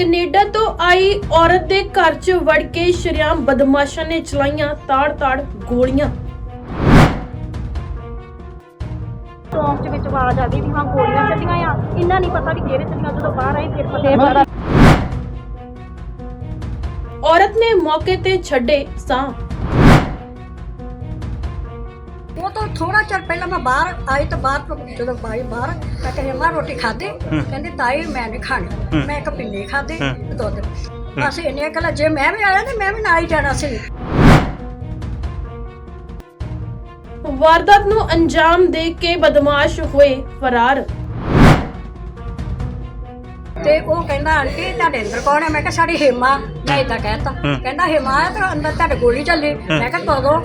Canada ਤੋਂ ਆਈ ਔਰਤ ਦੇ ਘਰ 'ਚ ਵੜ ਕੇ ਸ਼ਰੇਆਮ ਬਦਮਾਸ਼ਾਂ ਨੇ ਚਲਾਈਆਂ ਤਾੜ-ਤਾੜ ਗੋਲੀਆਂ। ਚੌਂਕ ਚ ਵਿੱਚ ਆਵਾਜ਼ ਆ ਗਈ ਵੀ ਹਾਂ ਗੋਲੀਆਂ ਚੱਲੀਆਂ ਆ। ਇੰਨਾ ਨਹੀਂ ਪਤਾ ਵੀ ਕਿਹੜੇ ਚੱਲੀਆਂ ਜਦੋਂ ਬਾਹਰ ਆਏ ਫਿਰ ਪਤਾ ਪਤਾ ਔਰਤ ਨੇ ਮੌਕੇ ਤੇ ਛੱਡੇ ਸਾਹ। ਉਹ ਤਾਂ ਥੋੜਾ ਚਿਰ ਪਹਿਲਾਂ ਮੈਂ ਬਾਹਰ ਆਈ ਤਾਂ ਬਾਹਰ ਤੋਂ ਜਦੋਂ ਬਾਈ ਬਾਹਰ ਮੈਂ ਕਹਿੰਦੀ ਮਾਂ ਰੋਟੀ ਖਾਧੀ? ਕਹਿੰਦੀ ਤਾਈ ਮੈਂ ਨਹੀਂ ਖਾਣੀ। ਮੈਂ ਇੱਕ ਪਿੰਨੇ ਖਾਧੇ ਤੇ ਦੁੱਧ। ਬਸ ਇੰਨੇ ਕਲਾ ਜੇ ਮੈਂ ਵੀ ਆਇਆ ਤੇ ਮੈਂ ਵੀ ਨਾਲ ਹੀ ਜਾਣਾ ਸੀ। ਵਾਰਦਾਤ ਨੂੰ ਅੰਜਾਮ ਦੇ ਕੇ ਬਦਮਾਸ਼ ਹੋਏ ਫਰਾਰ। ਤੇ ਉਹ ਕਹਿੰਦਾ ਆਂਟੀ ਤੁਹਾਡੇ ਅੰਦਰ ਕੌਣ ਹੈ? ਮੈਂ ਕਿਹਾ ਸਾਡੀ ਹੇਮਾ। ਮੈਂ ਇਦਾਂ ਕਹਿਤਾ। ਕਹਿੰਦਾ ਹੇਮਾ ਆ ਤੇ ਅੰਦਰ ਤੁਹਾਡੇ ਗੋਲੀ ਚੱਲੀ। ਮੈਂ ਕਿਹਾ ਕਦੋਂ?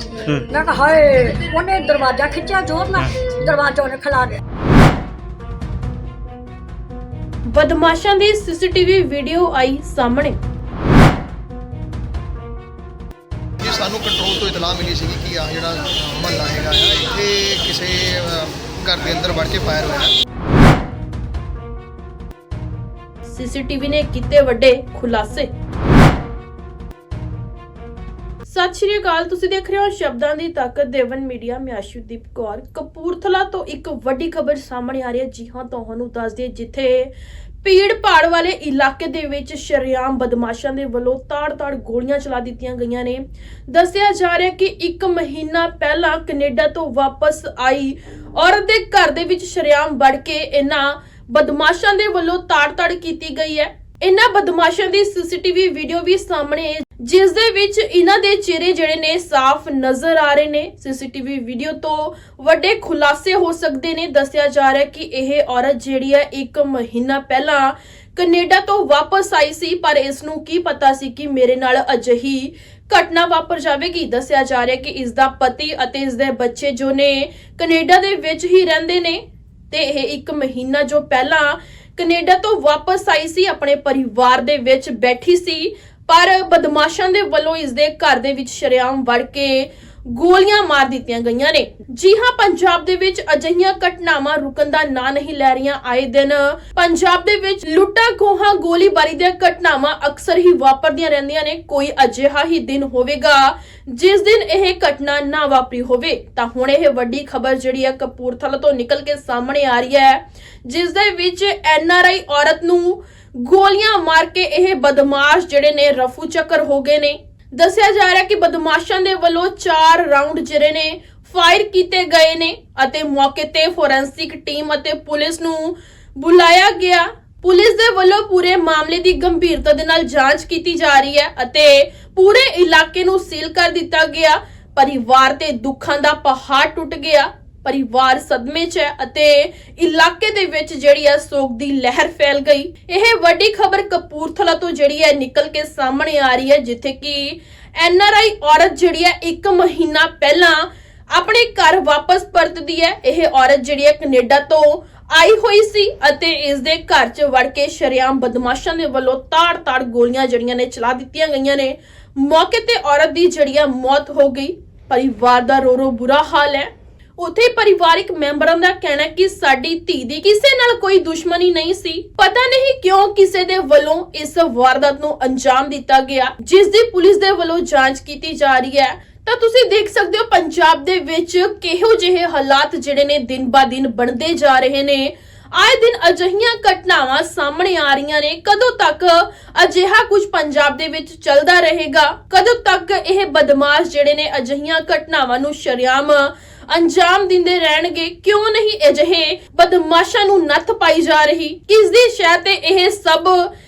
ਮੈਂ ਕਿਹਾ ਹਾਏ ਉਹਨੇ ਦਰਵਾਜ਼ਾ ਖਿੱਚਿਆ ਜ਼ੋਰ ਨਾਲ। ਦਰਵਾਜ਼ਾ ਉਹਨੇ ਖਿਲਾ ਦਿਆ ਬਦਮਾਸ਼ਾਂ ਦੀ ਸੀਸੀਟੀਵੀ ਵੀਡੀਓ ਆਈ ਸਾਹਮਣੇ। ਇਹ ਸਾਨੂੰ ਕੰਟਰੋਲ ਤੋਂ ਇਤਲਾਹ ਮਿਲੀ ਸੀਗੀ ਕਿ ਆ ਜਿਹੜਾ ਮਹੱਲਾ ਹੈਗਾ ਆ ਇੱਥੇ ਕਿਸੇ ਘਰ ਦੇ ਅੰਦਰ ਵੜ ਕੇ ਫਾਇਰ ਹੋਇਆ। ਸੀਸੀਟੀਵੀ ਨੇ ਕੀਤੇ ਵੱਡੇ ਖੁਲਾਸੇ। ਸਤਿ ਸ਼੍ਰੀ ਅਕਾਲ, ਤੁਸੀਂ ਦੇਖ ਰਹੇ ਹੋ ਸ਼ਬਦਾਂ ਦੀ ਤਾਕਤ ਦੇਵਨ ਮੀਡੀਆ। ਮੈਂ ਆਸ਼ੂਦੀਪ ਕੌਰ। ਕਪੂਰਥਲਾ ਤੋਂ ਇੱਕ ਵੱਡੀ ਖਬਰ ਸਾਹਮਣੇ ਆ ਰਹੀ ਹੈ। ਜੀ ਹਾਂ, ਤੁਹਾਨੂੰ ਦੱਸ ਦਈਏ, ਜਿੱਥੇ ਭੀੜ ਭਾੜ ਵਾਲੇ ਇਲਾਕੇ ਦੇ ਵਿੱਚ ਸ਼ਰੇਆਮ ਬਦਮਾਸ਼ਾਂ ਦੇ ਵੱਲੋਂ ਤਾੜ-ਤਾੜ ਗੋਲੀਆਂ ਚਲਾ ਦਿੱਤੀਆਂ ਗਈਆਂ ਨੇ। ਦੱਸਿਆ ਜਾ ਰਿਹਾ ਕਿ ਇੱਕ ਮਹੀਨਾ ਪਹਿਲਾਂ ਕੈਨੇਡਾ ਤੋਂ ਵਾਪਸ ਆਈ ਔਰਤ ਦੇ ਘਰ ਦੇ ਵਿੱਚ ਸ਼ਰੇਆਮ ਵੜ ਕੇ ਇਹਨਾਂ ਬਦਮਾਸ਼ਾਂ ਦੇ ਵੱਲੋਂ ਤਾੜ-ਤਾੜ ਕੀਤੀ ਗਈ ਹੈ। ਇਹਨਾਂ ਬਦਮਾਸ਼ਾਂ ਦੀ ਸੀਸੀਟੀਵੀ ਵੀਡੀਓ ਵੀ ਸਾਹਮਣੇ ਹੈ, ਜਿਸ ਦੇ ਵਿੱਚ ਇਹਨਾਂ ਦੇ ਚਿਹਰੇ ਜਿਹੜੇ ਨੇ ਸਾਫ਼ ਨਜ਼ਰ ਆ ਰਹੇ ਨੇ। ਸੀਸੀਟੀਵੀ ਵੀਡੀਓ ਤੋਂ ਵੱਡੇ ਖੁਲਾਸੇ ਹੋ ਸਕਦੇ ਨੇ। ਦੱਸਿਆ ਜਾ ਰਿਹਾ ਕਿ ਇਹ ਔਰਤ ਜਿਹੜੀ ਹੈ, ਇੱਕ ਮਹੀਨਾ ਪਹਿਲਾਂ ਕੈਨੇਡਾ ਤੋਂ ਵਾਪਸ ਆਈ ਸੀ, ਪਰ ਇਸ ਨੂੰ ਕੀ ਪਤਾ ਸੀ ਕਿ ਮੇਰੇ ਨਾਲ ਅਜਿਹੀ ਘਟਨਾ ਵਾਪਰ ਜਾਵੇਗੀ। ਦੱਸਿਆ ਜਾ ਰਿਹਾ ਕਿ ਇਸ ਦਾ ਪਤੀ ਅਤੇ ਇਸ ਦੇ ਬੱਚੇ ਜੋ ਨੇ ਕੈਨੇਡਾ ਦੇ ਵਿੱਚ ਹੀ ਰਹਿੰਦੇ ਨੇ। ਤੇ ਇਹ ਇੱਕ ਮਹੀਨਾ ਜੋ ਪਹਿਲਾਂ ਕੈਨੇਡਾ ਤੋਂ ਵਾਪਸ ਆਈ ਸੀ, ਆਪਣੇ ਪਰਿਵਾਰ ਦੇ ਵਿੱਚ ਬੈਠੀ ਸੀ, ਪਰ ਬਦਮਾਸ਼ਾਂ ਦੇ ਵੱਲੋਂ ਇਸ ਦੇ ਘਰ ਦੇ ਵਿੱਚ ਸ਼ਰੇਆਮ ਵੜ ਕੇ ਗੋਲੀਆਂ ਮਾਰ ਦਿੱਤੀਆਂ ਗਈਆਂ ਨੇ। ਜੀ ਹਾਂ, ਪੰਜਾਬ ਦੇ ਵਿੱਚ ਅਜਿਹੀਆਂ ਘਟਨਾਵਾਂ ਰੁਕਣ ਦਾ ਨਾਂ ਨਹੀਂ ਲੈ ਰਹੀਆਂ ਆਏ ਦਿਨ। ਪੰਜਾਬ ਦੇ ਵਿੱਚ ਲੁੱਟਾਂ ਖੋਹਾਂ, ਗੋਲੀਬਾਰੀ ਦੀਆਂ ਘਟਨਾਵਾਂ ਅਕਸਰ ਹੀ ਵਾਪਰਦੀਆਂ ਰਹਿੰਦੀਆਂ ਨੇ। ਕੋਈ ਅਜਿਹਾ ਹੀ ਦਿਨ ਹੋਵੇਗਾ। ਜਿਸ ਦਿਨ ਇਹ ਘਟਨਾ ਨਾ ਵਾਪਰੀ ਹੋਵੇ, ਤਾਂ ਹੁਣ ਇਹ ਵੱਡੀ ਖਬਰ ਜਿਹੜੀ ਹੈ ਕਪੂਰਥਲਾ ਤੋਂ ਨਿਕਲ ਕੇ ਸਾਹਮਣੇ ਆ ਰਹੀ ਹੈ, ਜਿਸ ਦੇ ਵਿੱਚ ਐਨ ਆਰ ਆਈ ਔਰਤ ਨੂੰ ਗੋਲੀਆਂ ਮਾਰ ਕੇ ਇਹ ਬਦਮਾਸ਼ ਜਿਹੜੇ ਨੇ ਰਫੂ ਚੱਕਰ ਹੋ ਗਏ ਨੇ। ਦੱਸਿਆ ਜਾ ਰਿਹਾ ਕਿ ਬਦਮਾਸ਼ਾਂ ਦੇ ਵੱਲੋਂ 4 ਰਾਉਂਡ ਜਿਹੜੇ ਨੇ ਫਾਇਰ ਕੀਤੇ ਗਏ ਨੇ ਅਤੇ ਮੌਕੇ ਤੇ ਫੋਰੈਂਸਿਕ ਟੀਮ ਅਤੇ ਪੁਲਿਸ ਨੂੰ ਬੁਲਾਇਆ ਗਿਆ। ਪੁਲਿਸ ਦੇ ਵੱਲੋਂ ਪੂਰੇ ਮਾਮਲੇ ਦੀ ਗੰਭੀਰਤਾ ਦੇ ਨਾਲ ਜਾਂਚ ਕੀਤੀ ਜਾ ਰਹੀ ਹੈ ਅਤੇ ਪੂਰੇ ਇਲਾਕੇ ਨੂੰ ਸੀਲ ਕਰ ਦਿੱਤਾ ਗਿਆ। ਪਰਿਵਾਰ ਤੇ ਦੁੱਖਾਂ ਦਾ ਪਹਾੜ ਟੁੱਟ ਗਿਆ। ਪਰਿਵਾਰ ਸਦਮੇ 'ਚ ਹੈ ਅਤੇ ਇਲਾਕੇ ਦੇ ਵਿੱਚ ਜਿਹੜੀ ਹੈ ਸੋਗ ਦੀ ਲਹਿਰ ਫੈਲ ਗਈ। ਇਹ ਵੱਡੀ ਖਬਰ ਕਪੂਰਥਲਾ ਤੋਂ ਜਿਹੜੀ ਹੈ ਨਿਕਲ ਕੇ ਸਾਹਮਣੇ ਆ ਰਹੀ ਹੈ, ਜਿੱਥੇ ਕਿ ਐਨ ਆਰ ਆਈ ਔਰਤ ਜਿਹੜੀ ਹੈ 1 ਮਹੀਨਾ ਪਹਿਲਾਂ ਆਪਣੇ ਘਰ ਵਾਪਸ ਪਰਤਦੀ ਹੈ। ਇਹ ਔਰਤ ਜਿਹੜੀ ਹੈ ਕੈਨੇਡਾ ਤੋਂ ਆਈ ਹੋਈ ਸੀ ਅਤੇ ਇਸ ਦੇ ਘਰ 'ਚ ਵੜ ਕੇ ਸ਼ਰੇਆਮ ਬਦਮਾਸ਼ਾਂ ਦੇ ਵੱਲੋਂ ਤਾੜ-ਤਾੜ ਗੋਲੀਆਂ ਜਿਹੜੀਆਂ ਨੇ ਚਲਾ ਦਿੱਤੀਆਂ ਗਈਆਂ ਨੇ। ਮੌਕੇ ਤੇ ਔਰਤ ਦੀ ਜਿਹੜੀ ਮੌਤ ਹੋ ਗਈ। ਪਰਿਵਾਰ ਦਾ ਰੋ ਰੋ ਬੁਰਾ ਹਾਲ ਹੈ। ਉਥੇ ਪਰਿਵਾਰਿਕ ਮੈਂਬਰਾਂ ਦਾ ਕਹਿਣਾ ਕਿ ਸਾਡੀ ਧੀ ਦੀ ਕਿਸੇ ਨਾਲ ਕੋਈ ਦੁਸ਼ਮਣੀ ਨਹੀਂ ਸੀ। ਪਤਾ ਨਹੀਂ ਕਿਉਂ ਕਿਸੇ ਦੇ ਵੱਲੋਂ ਇਸ ਵਾਰਦਾਤ ਨੂੰ ਅੰਜਾਮ ਦਿੱਤਾ ਗਿਆ, ਜਿਸ ਦੀ ਪੁਲਿਸ ਦੇ ਵੱਲੋਂ ਜਾਂਚ ਕੀਤੀ ਜਾ ਰਹੀ ਹੈ। ਤਾਂ ਤੁਸੀਂ ਦੇਖ ਸਕਦੇ ਹੋ ਪੰਜਾਬ ਦੇ ਵਿੱਚ ਕਿਹੋ ਜਿਹੇ ਹਾਲਾਤ ਜਿਹੜੇ ਨੇ ਦਿਨ ਬਾ ਦਿਨ ਬਣਦੇ ਜਾ ਰਹੇ ਨੇ। ਆਏ ਦਿਨ ਅਜਿਹੀਆਂ ਘਟਨਾਵਾਂ ਸਾਹਮਣੇ ਆ ਰਹੀਆਂ ਨੇ। ਕਦੋਂ ਤੱਕ ਅਜਿਹਾ ਕੁਝ ਪੰਜਾਬ ਦੇ ਵਿੱਚ ਚੱਲਦਾ ਰਹੇਗਾ? ਕਦੋਂ ਤੱਕ ਇਹ ਬਦਮਾਸ਼ ਜਿਹੜੇ ਨੇ ਅਜਿਹੀਆਂ ਘਟਨਾਵਾਂ ਨੂੰ ਸ਼ਰਿਆਮ ਅੰਜਾਮ ਦਿੰਦੇ ਰਹਿਣਗੇ? ਕਿਉਂ ਨਹੀਂ ਅਜਿਹੇ ਬਦਮਾਸ਼ਾਂ ਨੂੰ ਨੱਥ ਪਾਈ ਜਾ ਰਹੀ? ਕਿਸ ਦੀ ਸ਼ਹਿ ਤੇ ਇਹ ਸਭ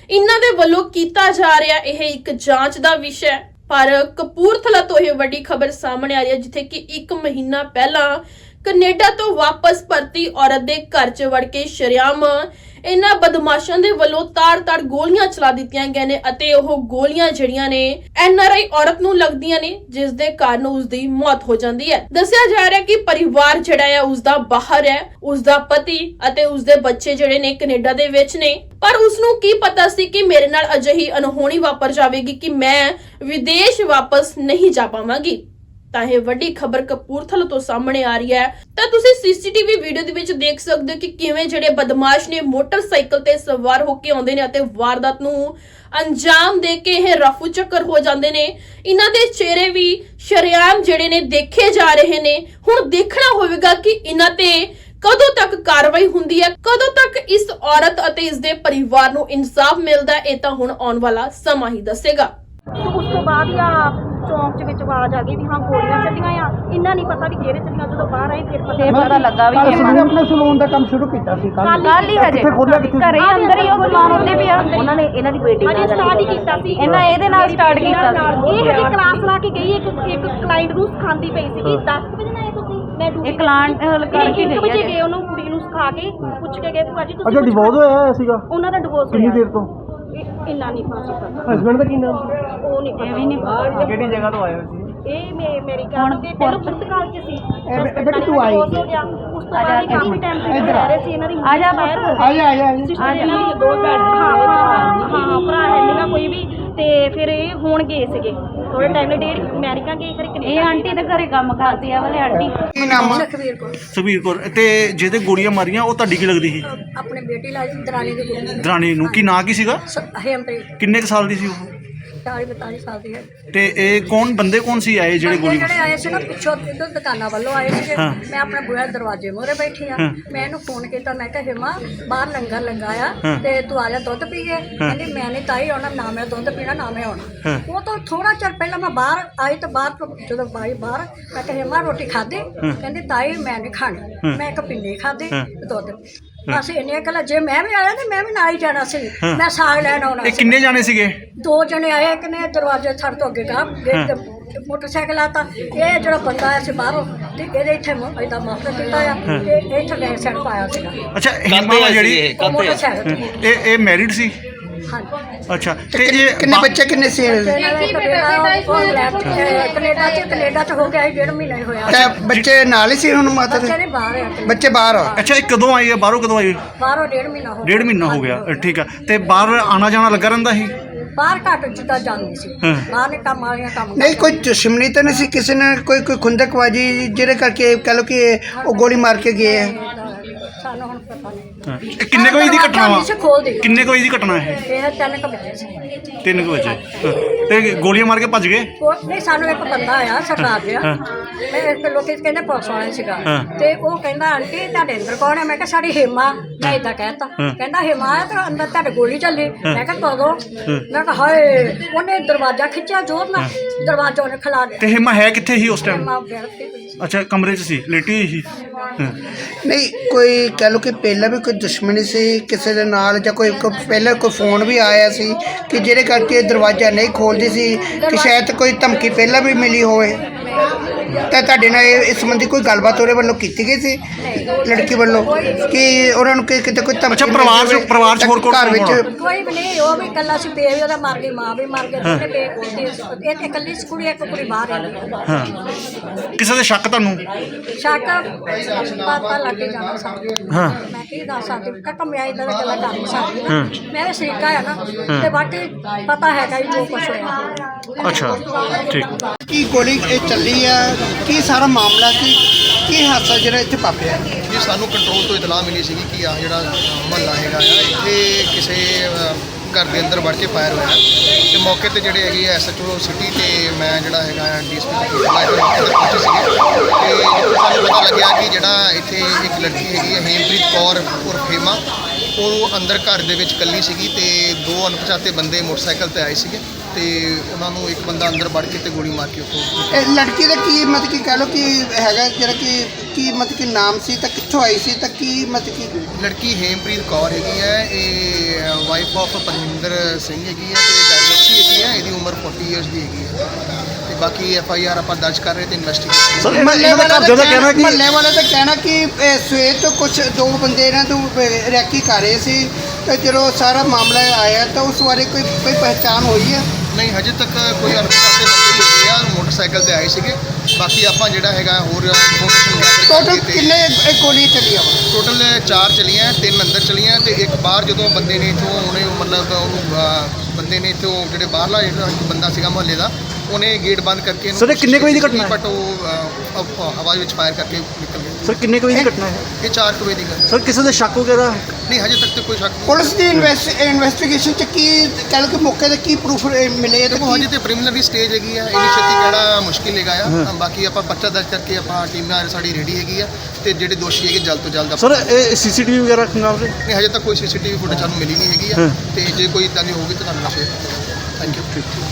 ਇਹਨਾਂ ਦੇ ਵੱਲੋਂ ਕੀਤਾ ਜਾ ਰਿਹਾ? ਇਹ ਇੱਕ ਜਾਂਚ ਦਾ ਵਿਸ਼ਾ ਹੈ। ਪਰ ਕਪੂਰਥਲਾ ਤੋਂ ਇਹ ਵੱਡੀ ਖਬਰ ਸਾਹਮਣੇ ਆ ਰਹੀ ਹੈ, ਜਿੱਥੇ ਕਿ 1 ਮਹੀਨਾ ਪਹਿਲਾਂ ਕੈਨੇਡਾ ਤੋਂ ਵਾਪਸ ਪਰਤੀ ਔਰਤ ਦੇ ਘਰ 'ਚ ਵੜ ਕੇ ਸ਼ਰਿਆਮ ਇਹਨਾਂ ਬਦਮਾਸ਼ਾਂ ਦੇ ਵੱਲੋਂ ਤਾੜ-ਤਾੜ ਗੋਲੀਆਂ ਚਲਾ ਦਿੱਤੀਆਂ ਗਈਆਂ ਨੇ ਅਤੇ ਉਹ ਗੋਲੀਆਂ ਜਿਹੜੀਆਂ ਨੇ ਐਨ ਔਰਤ ਨੂੰ ਲੱਗਦੀਆਂ ਨੇ, ਜਿਸ ਦੇ ਕਾਰਨ ਉਸ ਦੀ ਮੌਤ ਹੋ ਜਾਂਦੀ ਹੈ। ਦੱਸਿਆ ਜਾ ਰਿਹਾ ਕਿ ਪਰਿਵਾਰ ਜਿਹੜਾ ਹੈ, ਉਸ ਦਾ ਬਾਹਰ ਹੈ, ਉਸ ਦਾ ਪਤੀ ਅਤੇ ਉਸ ਦੇ ਬੱਚੇ ਜਿਹੜੇ ਨੇ ਕੈਨੇਡਾ ਦੇ ਵਿੱਚ ਨੇ। ਪਰ ਉਸ ਨੂੰ ਕੀ ਪਤਾ ਸੀ ਕਿ ਮੇਰੇ ਨਾਲ ਅਜਿਹੀ ਅਨਹੋਣੀ ਵਾਪਰ ਜਾਵੇਗੀ ਕਿ ਮੈਂ ਵਿਦੇਸ਼ ਵਾਪਸ ਨਹੀਂ ਜਾ ਪਾਵਾਂਗੀ। ਤਾਂ ਇਹ ਵੱਡੀ ਖਬਰ ਕਪੂਰਥਲਾ ਤੋਂ ਸਾਹਮਣੇ ਆ ਰਹੀ ਹੈ। ਤਾਂ ਤੁਸੀਂ ਸੀਸੀਟੀਵੀ ਵੀਡੀਓ ਦੇ ਵਿੱਚ ਦੇਖ ਸਕਦੇ ਹੋ ਕਿ ਕਿਵੇਂ ਜਿਹੜੇ ਬਦਮਾਸ਼ ਨੇ ਮੋਟਰਸਾਈਕਲ ਤੇ ਸਵਾਰ ਹੋ ਕੇ ਆਉਂਦੇ ਨੇ ਅਤੇ ਵਾਰਦਾਤ ਨੂੰ ਅੰਜਾਮ ਦੇ ਕੇ ਇਹ ਰਫੂ ਚੱਕਰ ਹੋ ਜਾਂਦੇ ਨੇ। ਇਹਨਾਂ ਦੇ ਚਿਹਰੇ ਵੀ ਸ਼ਰੇਆਮ ਜਿਹੜੇ ਨੇ ਦੇਖੇ ਜਾ ਰਹੇ ਨੇ। ਹੁਣ ਦੇਖਣਾ ਹੋਵੇਗਾ ਕਿ ਇਹਨਾਂ ਤੇ ਕਦੋਂ ਤੱਕ ਕਾਰਵਾਈ ਹੁੰਦੀ ਹੈ, ਕਦੋਂ ਤੱਕ ਇਸ ਔਰਤ ਅਤੇ ਇਸ ਦੇ ਪਰਿਵਾਰ ਨੂੰ ਇਨਸਾਫ ਮਿਲਦਾ ਇਹ ਤਾਂ ਹੁਣ ਆਉਣ ਵਾਲਾ ਸਮਾਂ ਹੀ ਦੱਸੇਗਾ। ਉਸ ਤੋਂ ਬਾਅਦ ਆ ਚੌਂਕ 'ਚ ਵਿੱਚ ਆਵਾਜ਼ ਆ ਗਈ ਵੀ ਹਾਂ ਗੋਲੀਆਂ ਚੱਲੀਆਂ ਆ ਇੰਨਾ ਨਹੀਂ ਪਤਾ ਵੀ ਕਿਹੜੇ ਚੱਲੀਆਂ ਜਦੋਂ ਬਾਹਰ ਆਏ ਫਿਰ ਪਤਾ ਪਤਾ ਲੱਗਾ ਵੀ ਅਸੀਂ ਨੇ ਆਪਣੇ ਸਲੂਨ ਦਾ ਕੰਮ ਸ਼ੁਰੂ ਕੀਤਾ ਸੀ ਕੱਲ ਕੱਲ ਹੀ ਹਜੇ। ਕਿੱਥੇ ਖੋਲਿਆ ਕਿੱਥੇ ਘਰੇ ਹੀ ਅੰਦਰ ਹੀ ਉਹ ਸਮਾਨ ਉੱਤੇ ਪਿਆ। ਉਹਨਾਂ ਨੇ ਇਹਨਾਂ ਦੀ ਬੇਟੀ ਨਾਲ ਸਟਾਰਟ ਹੀ ਕੀਤਾ ਸੀ। ਇਹਨਾਂ ਇਹਦੇ ਨਾਲ start ਕੀਤਾ। ਸੀ। ਇਹ ਹਜੇ ਕਲਾਸ ਲਾ ਕੇ ਗਈ ਇੱਕ ਇੱਕ ਕਲਾਇੰਟ ਨੂੰ ਸਿਖਾਉਂਦੀ ਪਈ ਸੀਗੀ 10 ਵਜੇ ਨਾ ਆਏ ਤੁਸੀਂ? ਮੈਂ ਇਹ client, ਅਹ, ਕਰਕੇ ਇੱਕ ਗਈ ਵਜੇ। ਗਏ ਉਹਨੂੰ ਕੁੜੀ ਨੂੰ ਸਿਖਾ ਕੇ ਪੁੱਛ ਕੇ ਗਏ ਭੂਆ ਜੀ ਤੁਸੀਂ ਅੱਛਾ ਡਿਵੋਰਸ ਹੋਇਆ ਸੀਗਾ? ਉਹਨਾਂ ਦਾ ਡਿਵੋਰਸ ਕਿੰਨੀ ਦੇਰ ਤੋਂ? ਇੰਨਾ ਨਹੀਂ ਪਤਾ ਸੀ ਹਸਬੰਡ ਦਾ ਕੀ ਨਾਮ? ਉਹ ਨਹੀਂ ਇਹ ਵੀ ਨਹੀਂ ਪਤਾ। ਕਿਹੜੀ ਜਗ੍ਹਾ ਤੋਂ ਆਏ ਹੋ ਸੀ ਇਹ ਮੇ ਮੇਰੀ ਗੱਲ ਤੇ ਪਹਿਲਾਂ ਪੁਰਤਗਾਲ ਚ ਸੀ। ਇਹ ਬੇਟੀ ਤੂੰ ਆਈ। divorce ਹੋ ਗਿਆ। ਉਸ ਤੋਂ ਬਾਅਦ ਇਹ ਕਾਫੀ ਟਾਈਮ ਤੱਕ ਇੱਧਰ ਆ। ਰਹਿ ਰਹੇ ਸੀ ਇਹਨਾਂ ਦੀ ਆ ਜਾ expire ਹੋ ਪੁੱਤ। ਆ ਜਾ ਆ ਜਾ ਆ ਜਾ। ਸਿਸਟਰ ਇਹਨਾਂ ਦੀ ਦੋ ਭੈਣ ਹਾਂ ਹਾਂ। ਹਾਂ ਭਰਾ ਹੈ। ਕੋਈ ਵੀ ਤੇ ਫਿਰ ਇਹ ਹੁਣ ਗਏ ਸੀਗੇ। ਥੋੜੇ ਟਾਈਮ ਲਈ ਡੇਢ ਅਮਰੀਕਾ ਗਏ ਫਿਰ ਇਹ ਕੈਨੇਡਾ ਆਂਟੀ ਦੇ ਘਰੇ ਕੰਮ ਕਰਦੀ ਆ ਵਾਲੇ ਆਂਟੀ। ਕੀ ਨਾਮ ਆ? ਲਖਵੀਰ ਕੋਲ ਸੁਬੀਰ ਕੌਰ। ਤੇ ਜਿਹਦੇ ਗੋਲੀਆਂ ਮਾਰੀਆਂ ਉਹ ਤੁਹਾਡੀ ਕੀ ਲੱਗਦੀ ਸੀ? ਆਪਣੇ ਬੇਟੀ ਨਾਲ ਦਰਾਣੀ ਦੀ ਕੁੜੀ ਦਰਾਣੀ ਨੂੰ। ਕੀ ਨਾਂ ਕੀ ਸੀਗਾ? ਹੇਮਪ੍ਰੀਤ। ਕਿੰਨੇ ਕੁ ਸਾਲ ਦੀ ਸੀ ਉਹ? 40 42 ਸਾਲ ਦੀ ਹੈ। ਤੇ ਇਹ ਕੌਣ ਬੰਦੇ ਕੌਣ ਸੀ ਆਏ ਜਿਹੜੇ ਗੋਲੀ ਜਿਹੜੇ ਆਏ ਸੀ ਨਾ ਪਿੱਛੋਂ ਇੱਧਰ ਦੁਕਾਨਾਂ ਵੱਲੋਂ ਆਏ ਹਾਂ। ਮੈਂ ਆਪਣੇ ਬੂਹੇ ਦੇ ਦਰਵਾਜ਼ੇ ਮੂਹਰੇ ਬੈਠੀ ਆ ਹਾਂ। ਮੈਂ ਇਹਨੂੰ ਫੋਨ ਕੀਤਾ ਮੈਂ ਕਿਹਾ ਹਿਮਾ ਬਾਹਰ ਲੰਗਰ ਲੰਗਾਇਆ ਹਾਂ। ਤੇ ਤੂੰ ਆ ਜਾ ਦੁੱਧ ਪੀਏ ਕਹਿੰਦੀ ਮੈਂ ਨਹੀਂ ਤਾਈ ਆਉਣਾ ਨਾ ਮੈਂ ਦੁੱਧ ਪੀਣਾ ਨਾ ਮੈਂ ਆਉਣਾ। ਉਹ ਤਾਂ ਥੋੜਾ ਚਿਰ ਪਹਿਲਾਂ ਮੈਂ ਬਾਹਰ ਆਈ ਤਾਂ ਬਾਹਰ ਤੋਂ ਜਦੋਂ ਬਾਈ ਬਾਹਰ ਮੈਂ ਕਿਹਾ ਹਿਮਾ ਰੋਟੀ ਖਾਧੀ? ਕਹਿੰਦੀ ਤਾਈ ਮੈਂ ਨਹੀਂ ਖਾਣੀ। ਮੈਂ ਇੱਕ ਪਿੰਨੀ ਖਾਧੀ ਹਾਂ। ਦੁੱਧ। ਬਸ ਇੰਨੀਆਂ ਗੱਲਾਂ ਜੇ ਮੈਂ ਵੀ ਆਇਆ ਤੇ ਮੈਂ ਵੀ ਨਾਲ ਹੀ ਜਾਣਾ ਸੀ। ਹਾਂ। ਮੈਂ ਸਾਗ ਲੈਣ ਆਉਣਾ ਇਹ ਸੀ। ਕਿੰਨੇ ਜਾਣੇ ਸੀਗੇ? ਦੋ ਜਣੇ ਆਏ ਇੱਕ ਨੇ ਦਰਵਾਜ਼ੇ ਛੱਡ ਤੋਂ ਅੱਗੇ ਗਾ ਗੇਟ ਤੇ ਮੋਟਰਸਾਈਕਲ ਆਤਾ। ਇਹ ਜਿਹੜਾ ਬੰਦਾ ਆਇਆ ਸੀ ਬਾਹਰੋਂ ਤੇ ਇਹਦੇ ਇੱਥੇ ਇਹਦਾ ਮਾਫਰ ਕੀਤਾ ਆ ਤੇ ਇੱਥੇ ਬੈਕ ਸਾਈਡ ਪਾਇਆ ਸੀਗਾ। ਅੱਛਾ ਹਿਮਾ ਵਾ ਜਿਹੜੀ ਉਹ ਮੋਟਰਸਾਈਕਲ ਤੇ। ਇਹ ਇਹ ਮੈਰਿਡ ਸੀ? ਅੱਛਾ ਤੇ ਇਹ ਕਿੰਨੇ ਬੱਚੇ ਕਿੰਨੇ ਸੀ? ਕੈਨੇਡਾ ਚ ਕੈਨੇਡਾ ਚ ਹੋ ਗਿਆ ਇਹ ਡੇਢ ਮਹੀਨਾ ਹੀ ਹੋਇਆ। ਤੇ ਬੱਚੇ ਨਾਲ ਹੀ ਸੀ ਹੁਣ ਮਾਤਾ ਬੱਚੇ ਨੇ ਬਾਹਰ ਆ ਬੱਚੇ ਬਾਹਰ ਆ? ਅੱਛਾ ਇਹ ਕਦੋਂ ਆਈ ਹੈ ਬਾਹਰੋਂ ਕਦੋਂ ਆਈ? ਬਾਹਰੋਂ ਡੇਢ ਮਹੀਨਾ ਹੋ ਡੇਢ ਮਹੀਨਾ ਹੋ ਗਿਆ ਠੀਕ ਆ। ਤੇ ਬਾਹਰ ਆਣਾ ਜਾਣਾ ਲੱਗਾ ਰਹਿੰਦਾ ਸੀ? ਬਾਹਰ ਘੱਟ ਜਿੱਦਾਂ ਜਾਂਦੀ ਸੀ। ਹਾਂ। ਬਾਹਰ ਨੇ ਕੰਮ ਵਾਲੀਆਂ ਕੰਮ ਨਹੀਂ ਕੋਈ ਦੁਸ਼ਮਣੀ ਤਾਂ ਨਹੀਂ ਸੀ? ਕਿਸੇ ਨੇ ਕੋਈ ਕੋਈ ਖੁੰਦਕਵਾਜੀ ਜਿਹਦੇ ਕਰਕੇ ਕਹ ਲੋ ਕਿ ਉਹ ਗੋਲੀ ਮਾਰ ਕੇ ਗਏ ਆ? ਸਾਨੂੰ ਹੁਣ ਪਤਾ ਨਹੀਂ। ਹਾਂ। ਇਹ ਕਿੰਨੇ ਕੁ ਵਜੇ ਦੀ ਘਟਨਾ ਵਾ? ਕਿੰਨੇ ਕੁ ਵਜੇ ਦੀ ਘਟਨਾ ਹੈ ਇਹ ਤਿੰਨ ਕੁ ਬੱਚੇ ਸੀ। 3 ਵਜੇ। ਹਾਂ। ਤੇ ਗੋਲੀਆਂ ਮਾਰ ਕੇ ਭੱਜ ਗਏ? ਉਹ ਨਹੀਂ ਸਾਨੂੰ ਇੱਕ ਬੰਦਾ ਆਇਆ ਸਰਦਾਰ ਜਿਹਾ। ਹਾਂ। ਮੈਂ ਇੱਕ ਲੋਕੀ ਕਹਿੰਦੇ ਪੁਲਿਸ ਵਾਲੇ ਸੀਗਾ। ਹਾਂ। ਤੇ ਉਹ ਕਹਿੰਦਾ ਆਂਟੀ ਤੁਹਾਡੇ ਅੰਦਰ ਕੌਣ ਹੈ? ਮੈਂ ਕਿਹਾ ਸਾਡੀ ਹੇਮਾ। ਮੈਂ ਇਦਾਂ ਕਹਿਤਾ। ਹਾਂ। ਕਹਿੰਦਾ ਹੇਮਾ ਆ ਤੇ ਅੰਦਰ ਤੁਹਾਡੇ ਗੋਲੀ ਚੱਲੀ। ਮੈਂ ਕਿਹਾ ਕਦੋਂ? ਮੈਂ ਕਿਹਾ ਹਾਏ ਉਹਨੇ ਦਰਵਾਜ਼ਾ ਖਿੱਚਿਆ ਜ਼ੋਰ ਨਾਲ। ਦਰਵਾਜ਼ਾ ਉਹਨੇ ਖਿਲਾ ਤੇ ਦਿੱਤਾ ਹਿਮਾ ਹੈ ਕਿੱਥੇ ਸੀ ਉਸ ਟਾਈਮ ਹੇਮਾ ਪਈ ਸੀ। ਅੱਛਾ, ਕਮਰੇ 'ਚ ਸੀ, ਲੇਟੀ ਹੋਈ ਸੀ ਹਾਂ। ਨਹੀਂ, ਕੋਈ ਕਹਿ ਲਓ ਕਿ ਪਹਿਲਾਂ ਵੀ ਕੋਈ ਦੁਸ਼ਮਣੀ ਸੀ ਕਿਸੇ ਦੇ ਨਾਲ ਜਾਂ ਕੋਈ ਕੋਈ ਪਹਿਲਾਂ ਕੋਈ ਫੋਨ ਵੀ ਆਇਆ ਸੀ ਕਿ ਜਿਹਦੇ ਕਰਕੇ ਦਰਵਾਜ਼ਾ ਨਹੀਂ ਖੋਲਦੀ ਸੀ ਕਿ ਸ਼ਾਇਦ ਕੋਈ ਧਮਕੀ ਪਹਿਲਾਂ ਵੀ ਮਿਲੀ ਹੋਵੇ ਤਾਂ ਤੁਹਾਡੇ ਨਾਲ ਇਹ- ਇਸ ਸੰਬੰਧੀ ਕੋਈ ਗੱਲਬਾਤ ਉਹਦੇ ਵੱਲੋਂ ਕੀਤੀ ਗਈ ਸੀ? ਲੜਕੀ ਵੱਲੋਂ? ਕਿ ਉਹਨਾਂ ਨੂੰ ਕਿ ਕਿਤੇ ਕੋਈ ਧਮਕੀ ਅੱਛਾ, ਪਰਿਵਾਰ 'ਚ- ਮਿਲੀ ਹੋਵੇ? ਪਰਿਵਾਰ 'ਚ ਹੋਰ ਕੌਣ ਘਰ ਵਿੱਚ ਕੌਣ ਕੋਈ ਵੀ ਨਹੀਂ ਉਹ ਵੀ ਇਕੱਲਾ ਸੀ ਪੇ ਵੀ ਉਹਦਾ ਮਰ ਗਈ ਮਾਂ ਵੀ ਮਰ ਗਈ ਦੋਨੇ ਪੇ ਕੋਤੇ ਇਹ ਇਕੱਲੀ ਸੀ ਕੁੜੀ ਇੱਕ ਕੁੜੀ ਬਾਹਰ ਹੈ ਹਾਂ। ਕਿਸੇ ਦੇ ਸ਼ੱਕ ਤੁਹਾਨੂੰ? ਸ਼ੱਕ ਪਤਾ ਲੱਗ ਹੀ ਜਾਣਾ ਸਾਨੂੰ। ਹਾਂ। ਮੈਂ ਕੀ ਦੱਸ ਸਕਦੀ? ਕਾਕਾ ਮੈਂ ਇਦਾਂ ਦੀ ਗੱਲਾਂ ਕਰ ਨਹੀਂ ਸਕਦੀ। ਹਾਂ। ਨਾ। ਮੈਂ ਵੀ ਸ਼ਰੀਕਾ ਆ ਨਾ ਤੇ ਬਾਕੀ ਪਤਾ ਹੈਗਾ ਜੀ ਜੋ ਕੁਛ ਹੋਇਆ। ਅੱਛਾ ਠੀਕ। ਕੀ ਗੋਲੀ ਇਹ ਚੱਲੀ ਆ? ਕੀ ਸਾਰਾ ਮਾਮਲਾ ਕੀ ਕੀ ਹਾਦਸਾ ਜਿਹੜਾ ਇੱਥੇ ਵਾਪਰਿਆ ਜੀ ਸਾਨੂੰ ਕੰਟਰੋਲ ਤੋਂ ਇਤਲਾਹ ਮਿਲੀ ਸੀਗੀ ਕਿ ਆ ਜਿਹੜਾ ਮਹੱਲਾ ਹੈਗਾ ਆ ਇੱਥੇ ਕਿਸੇ ਅ, ਘਰ ਦੇ ਅੰਦਰ ਵੜ ਕੇ ਫਾਇਰ ਹੋਇਆ ਤੇ ਮੌਕੇ ਤੇ ਜਿਹੜੇ ਹੈਗੇ ਐਸਐਚਓ ਸਿਟੀ ਤੇ ਮੈਂ ਜਿਹੜਾ ਹੈਗਾ ਆ ਡੀਐਸਪੀ ਦਾ ਮੌਕੇ ਤੇ ਪਹੁੰਚੇ ਸੀਗੇ। ਤੇ ਜਿੱਥੇ ਸਾਨੂੰ ਪਤਾ ਲੱਗਿਆ ਕਿ ਜਿਹੜਾ ਇੱਥੇ ਇੱਕ ਲੜਕੀ ਹੈਗੀ ਹੈ ਹੇਮਪ੍ਰੀਤ ਕੌਰ ਉਰਫ ਹੇਮਾ ਉਹ ਅੰਦਰ ਘਰ ਦੇ ਵਿੱਚ ਇਕੱਲੀ ਸੀਗੀ ਤੇ ਦੋ ਅਣਪਛਾਤੇ ਬੰਦੇ ਮੋਟਰਸਾਈਕਲ ਤੇ ਆਏ ਸੀਗੇ। ਤੇ ਉਹਨਾਂ ਨੂੰ ਇੱਕ ਬੰਦਾ ਅੰਦਰ ਵੜ ਕੇ ਤੇ ਗੋਲੀ ਮਾਰ ਕੇ ਉੱਥੋਂ ਇਹ ਲੜਕੀ ਦਾ ਕੀ ਮਤਲਬ ਕੀ ਕਹ ਲੋ ਕਿ ਹੈਗਾ ਜਿਹੜਾ ਕਿ ਕੀ ਮਤਲਬ ਕਿ ਨਾਮ ਸੀ ਤਾਂ ਕਿੱਥੋਂ ਆਈ ਸੀ ਤਾਂ ਕੀ ਮਤਲਬ ਕਿ ਲੜਕੀ ਹੇਮਪ੍ਰੀਤ ਕੌਰ ਹੈਗੀ ਹੈ ਇਹ ਵਾਈਫ ਆਫ ਪਰਮਿੰਦਰ ਸਿੰਘ ਹੈਗੀ ਹੈ ਤੇ ਡਾਇਵੋਰਸੀ ਹੈਗੀ ਹੈ ਇਹਦੀ ਉਮਰ 40 ਇਅਰਸ ਦੀ ਹੈਗੀ ਹੈ। ਤੇ ਬਾਕੀ ਐਫ ਆਈ ਆਰ ਆਪਾਂ ਦਰਜ ਕਰ ਰਹੇ ਤੇ ਇਨਵੈਸਟੀਗੇਸ਼ਨ ਸਰ ਇਹਨਾਂ ਇਹਨਾਂ ਦਾ ਕਹਿਣਾ ਕਿ ਮਹੱਲੇ ਵਾਲੇ ਦਾ ਕਹਿਣਾ ਕਿ ਇਹ ਸਵੇਰ ਤੋਂ ਕੁਝ ਦੋ ਬੰਦੇ ਇਹਨਾਂ ਤੋਂ ਅਹ, ਰੈਕੀ ਕਰ ਰਹੇ ਸੀ ਤੇ ਜਦੋਂ ਸਾਰਾ ਮਾਮਲਾ ਆਇਆ ਤਾਂ ਉਸ ਬਾਰੇ ਕੋਈ ਕੋਈ ਪਹਿਚਾਣ ਹੋਈ ਹੈ? ਨਹੀਂ ਹਜੇ ਤੱਕ ਕੋਈ ਅਣਪਛਾਤੇ ਬੰਦੇ ਹੀ ਹੈਗੇ ਆ। ਮੋਟਰਸਾਈਕਲ ਤੇ ਆਏ ਸੀਗੇ। ਬਾਕੀ ਆਪਾਂ ਜਿਹੜਾ ਹੈਗਾ ਹੋਰ ਇਨਫੋਰਮੇਸ਼ਨ ਗੈਦਰ ਟੋਟਲ ਕਿੰਨੇ ਇਹ ਗੋਲੀਆਂ ਚੱਲੀਆਂ ਵਾ ਟੋਟਲ ਚਾਰ ਚਲੀਆਂ ਤਿੰਨ ਅੰਦਰ ਚਲੀਆਂ ਤੇ ਇੱਕ ਬਾਹਰ ਜਦੋਂ ਬੰਦੇ ਨੇ ਇਥੋਂ ਉਹਨੇ ਮਤਲਬ ਉਹਨੂੰ ਬੰਦੇ ਨੇ ਇਥੋਂ ਜਿਹੜੇ ਬਾਹਰਲਾ ਜਿਹੜਾ ਬੰਦਾ ਸੀਗਾ ਮੁਹੱਲੇ ਦਾ ਉਹਨੇ ਗੇਟ ਬੰਦ ਕਰਕੇ Sir, ਇਹ ਕਿੰਨੇ ਕੁ ਵਜੇ ਦੀ ਘਟਨਾ ਹੈ? ਬਟ ਉਹ ਹਵਾ ਵਿੱਚ ਫਾਇਰ ਕਰਕੇ ਨਿਕਲ ਗਏ। ਸਰ ਕਿੰਨੇ ਕੁ ਵਜੇ ਦੀ ਘਟਨਾ ਹੈ? ਇਹ 4 ਵਜੇ ਦੀ ਗੱਲ ਹੈ। ਸਰ ਕਿਸੇ ਦੇ ਸ਼ੱਕ ਵਗੈਰਾ? ਨਹੀਂ ਹਜੇ ਤੱਕ ਤੇ ਕੋਈ ਸ਼ੱਕ ਨਹੀਂ। ਪੁਲਿਸ ਦੀ ਇਨਵੈਸਟੀਗੇਸ਼ਨ ਚ ਕੀ ਕਹਿ ਲਓ ਕਿ ਮੌਕੇ ਤੇ ਕੀ ਪ੍ਰੂਫ ਮਿਲੇ ਤੇ ਦੇਖੋ ਹਜੇ ਤੇ ਪ੍ਰੀਲਿਮਿਨਰੀ ਸਟੇਜ ਹੈਗੀ ਆ। ਛੇਤੀ ਕਿਹੜਾ ਮੁਸ਼ਕਿਲ ਹੈਗਾ ਆ। ਬਾਕੀ ਆਪਾਂ ਪਰਚਾ ਦਰਜ ਕਰਕੇ ਆਪਾਂ ਟੀਮ ਨਾਲ ਸਾਡੀ ਰੈਡੀ ਹੈਗੀ ਆ ਤੇ ਜਿਹੜੇ ਦੋਸ਼ੀ ਹੈਗੇ ਜਲਦ ਤੋਂ ਜਲਦ ਆਪਾਂ ਸਰ ਇਹ ਸੀਸੀਟੀਵੀ ਵਗੈਰਾ ਖੰਗਾਲ ਰਹੇ ਨਹੀਂ ਹਜੇ ਤੱਕ ਕੋਈ ਸੀਸੀਟੀਵੀ ਫੁਟੇਜ ਸਾਨੂੰ ਮਿਲੀ ਨਹੀਂ ਹੈਗੀ ਆ। ਹਾਂ। ਤੇ ਜੇ ਕੋਈ ਇਦਾਂ ਦੀ ਹੋਊਗੀ ਤਾਂ ਤੁਹਾਨੂੰ ਸ਼ੇਅਰ ਥੈਂਕ ਯੂ